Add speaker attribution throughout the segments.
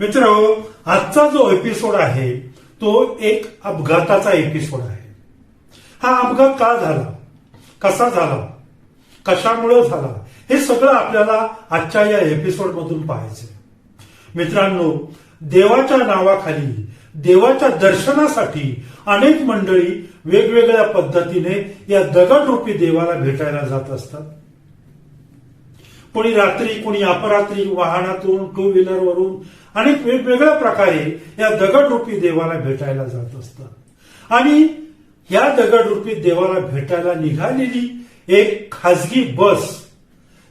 Speaker 1: मित्र आजचा जो एपिसोड आहे तो एक अपघाताचा एपिसोड आहे. हा अपघात का झाला? कसा झाला? कशामुळे झाला? हे सगळं आपल्याला आजच्या या एपिसोड मधून पाहायचंय. मित्रांनो देवाच्या नावाखाली देवाच्या दर्शनासाठी अनेक मंडळी वेगवेगळ्या पद्धतीने या दगडरूपी देवाला भेटायला जात असतात. कोणी रात्री कोणी अपरात्री वाहनातून टू व्हीलर वरून अनेक वेगवेगळ्या प्रकारे या दगडरूपी देवाला भेटायला जात असतात. आणि या दगडरूपी देवाला भेटायला निघालेली एक खाजगी बस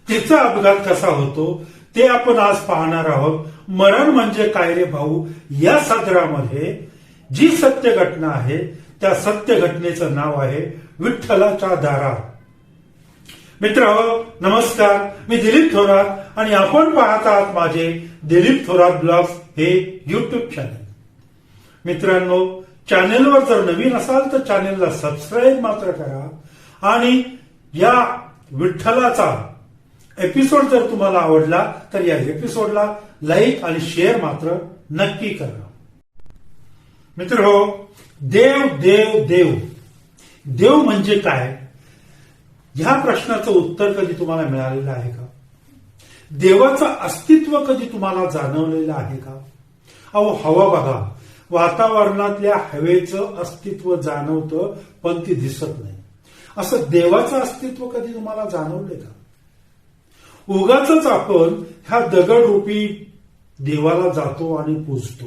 Speaker 1: तिचा अपघात कसा होतो ते आपण आज पाहणार आहोत. मरण म्हणजे काय रे भाऊ? या सदरामध्ये जी सत्य घटना आहे त्या सत्य घटनेचं नाव आहे विठ्ठलाच्या दारात. मित्र नमस्कार. मी दिलीप थोरात आणि आपण पाहत आहात माझे दिलीप थोरात ब्लॉग्स हे युट्यूब चॅनल मित्रांनो चॅनेलवर जर नवीन असाल तर चॅनेलला सबस्क्राईब मात्र करा आणि या विठ्ठलाचा एपिसोड जर तुम्हाला आवडला तर या एपिसोडला लाईक आणि शेअर मात्र नक्की करा. मित्र हो देव देव देव. देव म्हणजे काय? ह्या प्रश्नाचं उत्तर कधी तुम्हाला मिळालेलं आहे का? देवाचं अस्तित्व कधी तुम्हाला जाणवलेलं आहे का? अहो हवा बघा. वातावरणातल्या हवेचं अस्तित्व जाणवतं पण ती दिसत नाही. असं देवाचं अस्तित्व कधी तुम्हाला जाणवले का? उगाच आपण ह्या दगडरूपी देवाला जातो आणि पूजतो.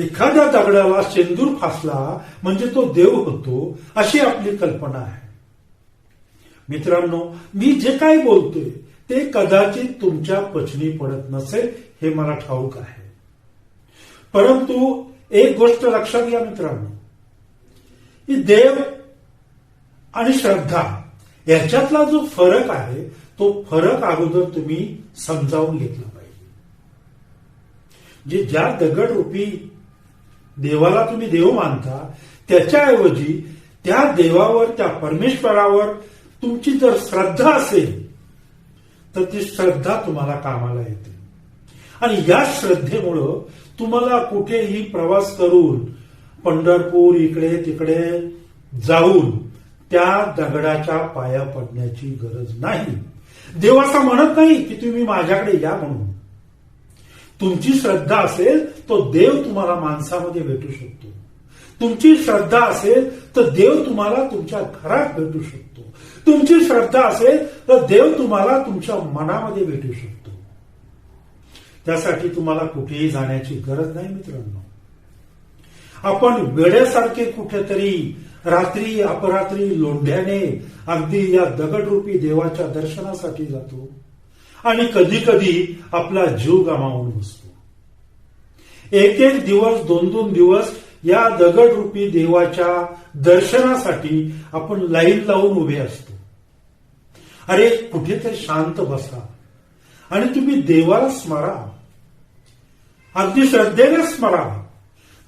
Speaker 1: एखाद्या दगडाला शेंदूर फासला म्हणजे तो देव होतो अशी आपली कल्पना आहे. मित्रांनो मी जे काही बोलतोय ते कदाचित तुमच्या पचनी पडत नसेल हे मला ठाऊक आहे. परंतु एक गोष्ट लक्षात घ्या मित्रांनो. की देव आणि श्रद्धा याच्यातला जो फरक आहे तो फरक अगोदर तुम्ही समजावून घेतला पाहिजे. जे ज्या दगड रूपी देवाला तुम्ही देव मानता त्याच्याऐवजी त्या देवावर त्या परमेश्वरावर तुमची जर श्रद्धा असेल तर ती श्रद्धा तुम्हाला कामाला येते. आणि या श्रद्धेमुळं तुम्हाला कुठेही प्रवास करून पंढरपूर इकडे तिकडे जाऊन त्या दगडाच्या पाया पडण्याची गरज नाही. देव असं म्हणत नाही की तुम्ही माझ्याकडे या म्हणून. तुमची श्रद्धा असेल तो देव तुम्हाला माणसामध्ये भेटू शकतो. तुमची श्रद्धा असेल तर देव तुम्हाला तुमच्या घरात भेटू शकतो. तुमची श्रद्धा असेल तर देव तुम्हाला तुमच्या मनामध्ये भेटू शकतो. त्यासाठी तुम्हाला कुठेही जाण्याची गरज नाही मित्रांनो. आपण वेड्यासारखे कुठेतरी रात्री अपरात्री लोंढ्याने अगदी या दगडरूपी देवाच्या दर्शनासाठी जातो. आणि कधी कधी आपला जीव गमावून बसतो. एक एक दिवस दोन दोन दिवस या दगडरूपी देवाच्या दर्शनासाठी आपण लाईन लावून उभे असतो. अरे कुठेतरी शांत बसा. आणि तुम्ही देवाला स्मरा. अगदी श्रद्धेने स्मरा.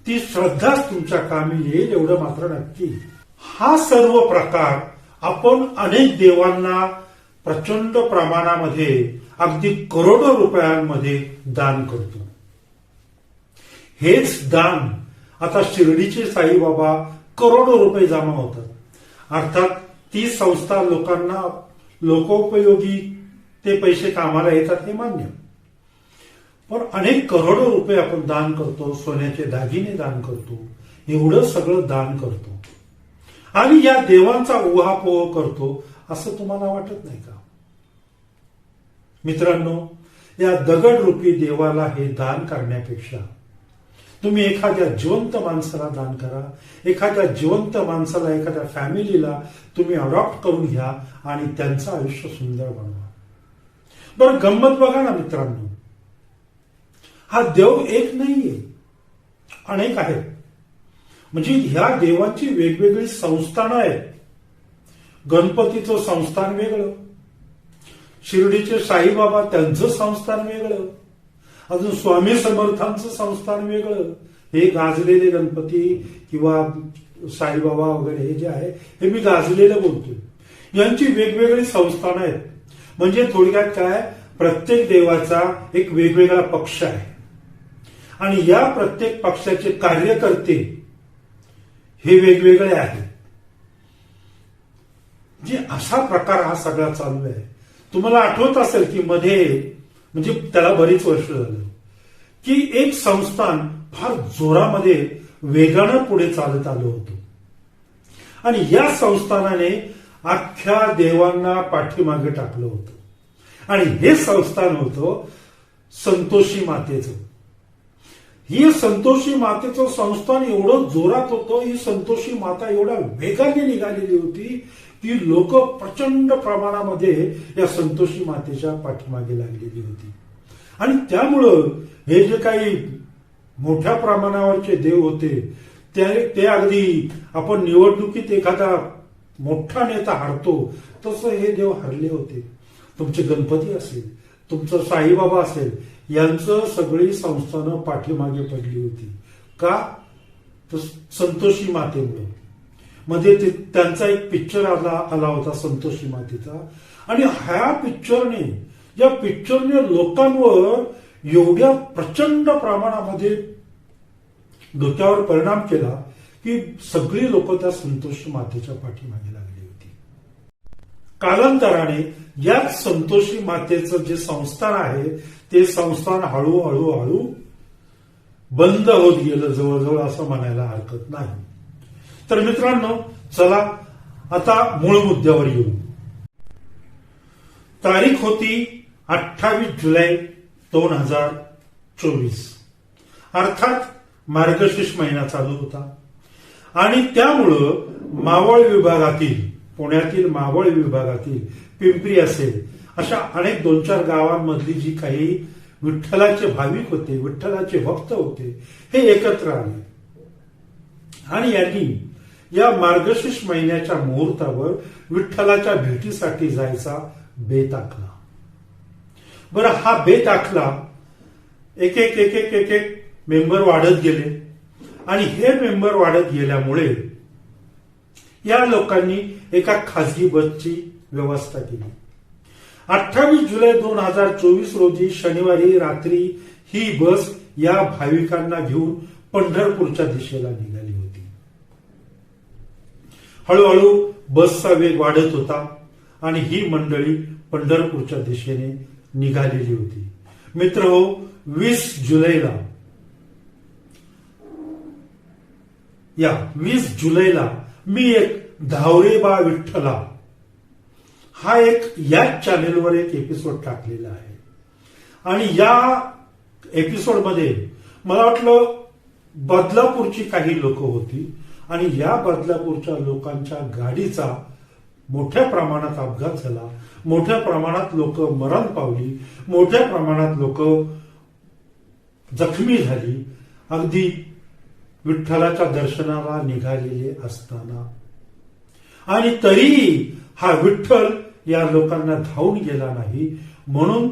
Speaker 1: ती श्रद्धाच तुमच्या कामी येईल एवढं मात्र नक्की. हा सर्व प्रकार आपण अनेक देवांना प्रचंड प्रमाणामध्ये अगदी करोडो रुपयांमध्ये दान करतो. हेच दान आता शिर्डीचे साईबाबा करोडो रुपये जमा होतात. अर्थात ती संस्था लोकांना लोकोपयोगी ते पैसे कामाला येतात हे मान्य. पण अनेक करोडो रुपये आपण दान करतो सोन्याचे दागिने दान करतो एवढं सगळं दान करतो. आणि या देवांचा उहापोह करतो असं तुम्हाला वाटत नाही का? मित्रांनो या दगड रूपी देवाला हे दान करण्यापेक्षा तुम्ही एखाद्या जिवंत माणसाला दान करा. एखाद्या जिवंत माणसाला एखाद्या फॅमिलीला तुम्ही अडॉप्ट करून घ्या आणि त्यांचं आयुष्य सुंदर बनवा. बरं गंमत बघा ना मित्रांनो. हा देव एक नाहीये. अनेक आहेत. म्हणजे ह्या देवाची वेगवेगळी संस्थानं आहेत. गणपतीचं संस्थान वेगळं. शिर्डीचे साईबाबा त्यांचं संस्थान वेगळं. अजून स्वामी समर्थांचं संस्थान वेगळं. हे गाजलेले गणपती किंवा साईबाबा वगैरे हे जे आहे हे मी गाजलेलं बोलतोय. यांची वेगवेगळी संस्थानं आहेत. म्हणजे थोडक्यात काय प्रत्येक देवाचा एक वेगवेगळा पक्ष आहे. आणि या प्रत्येक पक्षाचे कार्यकर्ते हे वेगवेगळे आहेत. जे असा प्रकार हा सगळा चालू आहे. तुम्हाला आठवत असेल की मध्ये म्हणजे त्याला बरीच वर्ष झालं. की एक संस्थान फार जोरामध्ये वेगानं पुढे चालत आलं होतं. आणि या संस्थानाने अख्ख्या देवांना पाठीमागे टाकलं होतं. आणि हे संस्थान होतं संतोषी मातेचं. ही संतोषी मातेचं संस्थान एवढं जोरात होतं ही संतोषी माता एवढ्या वेगाने निघालेली होती ती लोक प्रचंड प्रमाणामध्ये या संतोषी मातेच्या पाठीमागे लागलेली होती. आणि त्यामुळं हे जे काही मोठ्या प्रमाणावरचे देव होते ते ते अगदी आपण निवडणुकीत एखादा मोठा नेता हरतो तसं हे देव हरले होते. तुमचे गणपती असेल तुमचं साईबाबा असेल यांचं सगळी संस्थानं पाठीमागे पडली होती. का? तर संतोषी मातेमुळे. मध्ये ते त्यांचा एक पिक्चर आला आला होता संतोषी मातेचा आणि ह्या पिक्चरने या पिक्चरने लोकांवर एवढ्या प्रचंड प्रमाणामध्ये डोक्यावर परिणाम केला की सगळी लोक त्या संतोषी मातेच्या पाठीमागे लागली होती. कालांतराने या संतोषी मातेचं जे संस्थान आहे ते संस्थान हळूहळू हळू बंद होत गेलं. जवळजवळ असं म्हणायला हरकत नाही. तर मित्रांनो चला आता मूळ मुद्द्यावर येऊ. तारीख होती अठ्ठावीस जुलै दोन हजार चोवीस. अर्थात मार्गशीर्ष महिना चालू होता. आणि त्यामुळं मावळ विभागातील पुण्यातील मावळ विभागातील पिंपरी असेल अशा अनेक दोन चार गावांमधली जी काही विठ्ठलाचे भाविक होते विठ्ठलाचे भक्त होते हे एकत्र आले. आणि यांनी या मार्गशीर्ष महिन्याच्या मुहूर्तावर विठ्ठलाच्या भेटीसाठी जायचा बेत आखला. बरं हा बेत आखला एक एक एक एक एक एक मेंबर वाढत गेले. आणि हे मेंबर वाढत गेल्यामुळे या लोकांनी एका खासगी बसची व्यवस्था केली. अठ्ठावीस जुलै दोन हजार चोवीस रोजी शनिवारी रात्री ही बस या भाविकांना घेऊन पंढरपूरच्या दिशेला निघाली. हळूहळू बसचा वेग वाढत होता आणि ही मंडळी पंढरपूरच्या दिशेने निघालेली होती. मित्र हो वीस जुलैला या वीस जुलैला मी एक धावरेबा विठ्ठला हा एक याच चॅनेलवर एक एपिसोड टाकलेला आहे. आणि या एपिसोडमध्ये मला वाटलं बदलापूरची काही लोक होती आणि या बदलापूरच्या लोकांच्या गाडीचा मोठ्या प्रमाणात अपघात झाला. मोठ्या प्रमाणात लोक मरण पावली. मोठ्या प्रमाणात लोक जखमी झाली. अगदी विठ्ठलाच्या दर्शनाला निघालेले असताना. आणि तरीही हा विठ्ठल या लोकांना धावून गेला नाही. म्हणून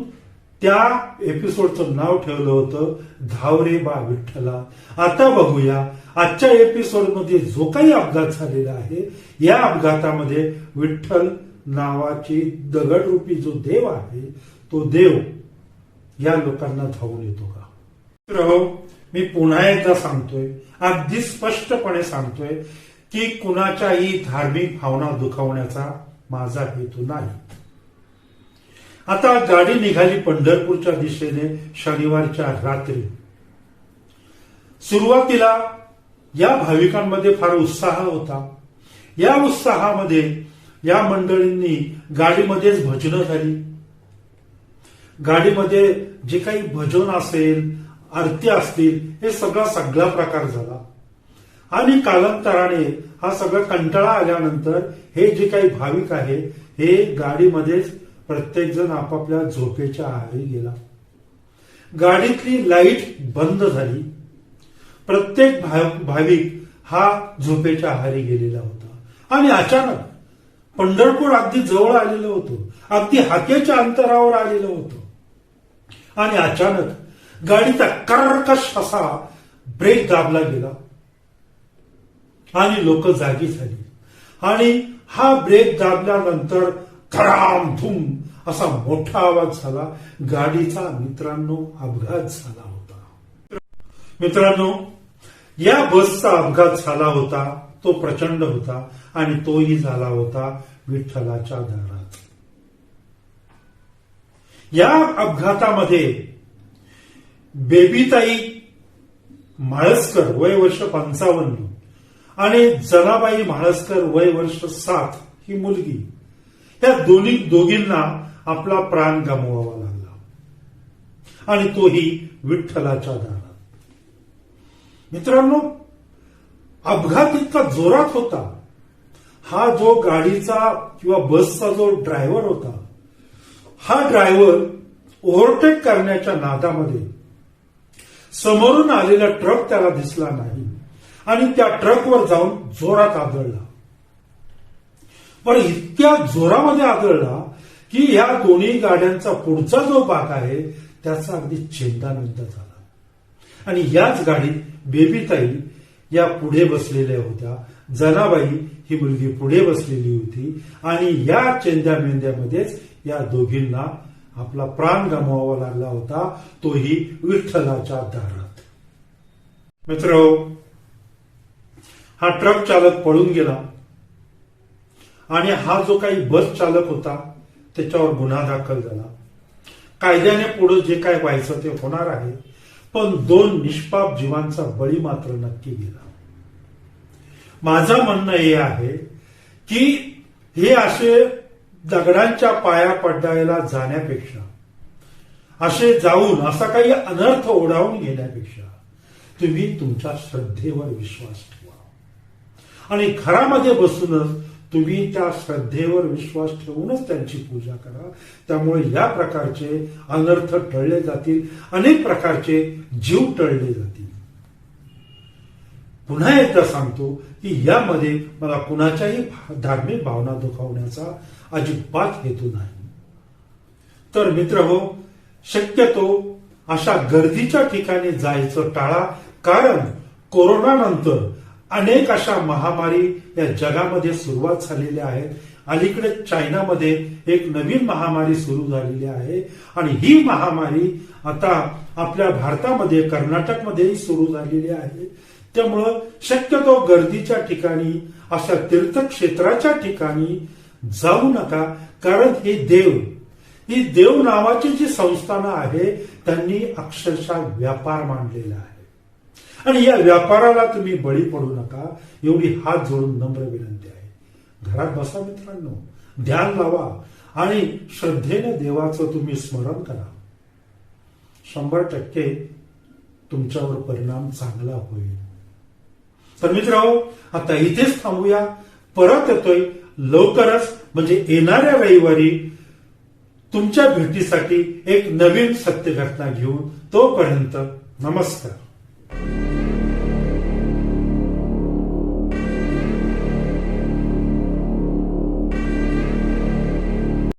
Speaker 1: त्या एपिसोडचं नाव ठेवलं होतं धावरे बा विठ्ठला. आता बघूया आजच्या एपिसोडमध्ये जो काही अपघात झालेला आहे या अपघातामध्ये विठ्ठल नावाची दगडरूपी जो देव आहे तो देव या लोकांना धावून येतो का? मित्र मी पुन्हा एकदा सांगतोय अगदी स्पष्टपणे सांगतोय की कुणाच्याही धार्मिक भावना दुखावण्याचा माझा हेतू नाही. आता गाडी निघाली पंढरपूरच्या दिशेने शनिवारच्या रात्री. सुरुवातीला या भाविकांमध्ये फार उत्साह होता. या उत्साहामध्ये या मंडळींनी गाडीमध्येच भजनं झाली. गाडीमध्ये जे काही भजन असेल आरती असतील हे सगळा सगळा प्रकार झाला. आणि कालांतराने हा सगळा कंटाळा आल्यानंतर हे जे काही भाविक आहे हे गाडीमध्येच प्रत्येकजण आपापल्या झोपेच्या आहारी गेला. गाडीतली लाइट बंद झाली. प्रत्येक भा- भाविक हा झोपेच्या आहारी गेलेला होता. आणि अचानक पंढरपूर अगदी जवळ आलेलं होतं. अगदी हाकेच्या अंतरावर आलेलं होतं. आणि अचानक गाडीचा कर्कश असा ब्रेक दाबला गेला. आणि लोक जागी झाली. आणि हा ब्रेक दाबल्यानंतर धडाम धूम असा मोठा आवाज झाला. गाडीचा मित्रांनो अपघात झाला होता. मित्रांनो या बसचा अपघात झाला होता. तो प्रचंड होता आणि तोही झाला होता विठ्ठलाच्या दारात. या अपघातामध्ये बेबीताई म्हाळसकर वय वर्ष पंचावन्न आणि जनाबाई म्हाळसकर वय वर्ष सात ही मुलगी या दोन्ही दोघींना आपला प्राण गमवावा लागला. आणि तोही विठ्ठलाच्या दारात. मित्रांनो अपघात इतका जोरात होता. हा जो गाडीचा किंवा बसचा जो ड्रायव्हर होता हा ड्रायव्हर ओव्हरटेक करण्याच्या नादामध्ये समोरून आलेला ट्रक त्याला दिसला नाही. आणि त्या ट्रकवर जाऊन जोरात आदळला. पण इतक्या जोरामध्ये आदळला की या दोन्ही गाड्यांचा पुढचा जो भाग आहे त्याचा अगदी चेंदामेंदा झाला. आणि याच गाडीत बेबीताई या पुढे बसलेल्या होत्या. जनाबाई ही मुलगी पुढे बसलेली होती. आणि या चेंद्या मेंद्यामध्येच या दोघींना आपला प्राण गमवावा लागला होता. तोही विठ्ठलाच्या दारात. मित्र हा ट्रक चालक पळून गेला. आणि हा जो काही बस चालक होता त्याच्यावर गुन्हा दाखल झाला. कायद्याने पुढे जे काय व्हायचं ते होणार आहे पण दोन निष्पाप जीवांचा बळी मात्र नक्की गेला. माझं म्हणणं हे आहे की हे असे दगडांच्या पाया पडायला जाण्यापेक्षा असे जाऊन असा काही अनर्थ ओढावून घेण्यापेक्षा तुम्ही तुमच्या श्रद्धेवर विश्वास ठेवा. आणि घरामध्ये बसूनच तुम्ही त्या श्रद्धेवर विश्वास ठेवूनच त्यांची पूजा करा. त्यामुळे या प्रकारचे अनर्थ टळले जातील. अनेक प्रकारचे जीव टळले जातील. पुन्हा एकदा सांगतो की यामध्ये मला कुणाच्याही धार्मिक भावना दुखावण्याचा अजिबात हेतू नाही. तर मित्र हो शक्यतो अशा गर्दीच्या ठिकाणी जायचं टाळा. कारण कोरोना नंतर अनेक अशा महामारी या जगामध्ये सुरुवात झालेल्या आहेत. अलीकडे चायनामध्ये एक नवीन महामारी सुरू झालेली आहे. आणि ही महामारी आता आपल्या भारतामध्ये कर्नाटकमध्येही सुरू झालेली आहे. त्यामुळं शक्यतो गर्दीच्या ठिकाणी अशा तीर्थक्षेत्राच्या ठिकाणी जाऊ नका कारण हे देव ही देव नावाची जी संस्थानं आहे त्यांनी अक्षरशः व्यापार मांडलेला आहे. आणि या व्यापाराला तुम्ही बळी पडू नका. एवढी हात जोडून नम्र विनंती आहे. घरात बसा मित्रांनो. ध्यान लावा. आणि श्रद्धेने देवाचं तुम्ही स्मरण करा. शंभर टक्के तुमच्यावर परिणाम चांगला होईल. तर मित्र आता इथेच थांबूया. परत येतोय लवकरच म्हणजे येणाऱ्या रविवारी तुमच्या भेटीसाठी एक नवीन सत्य घटना घेऊन तोपर्यंत नमस्कार.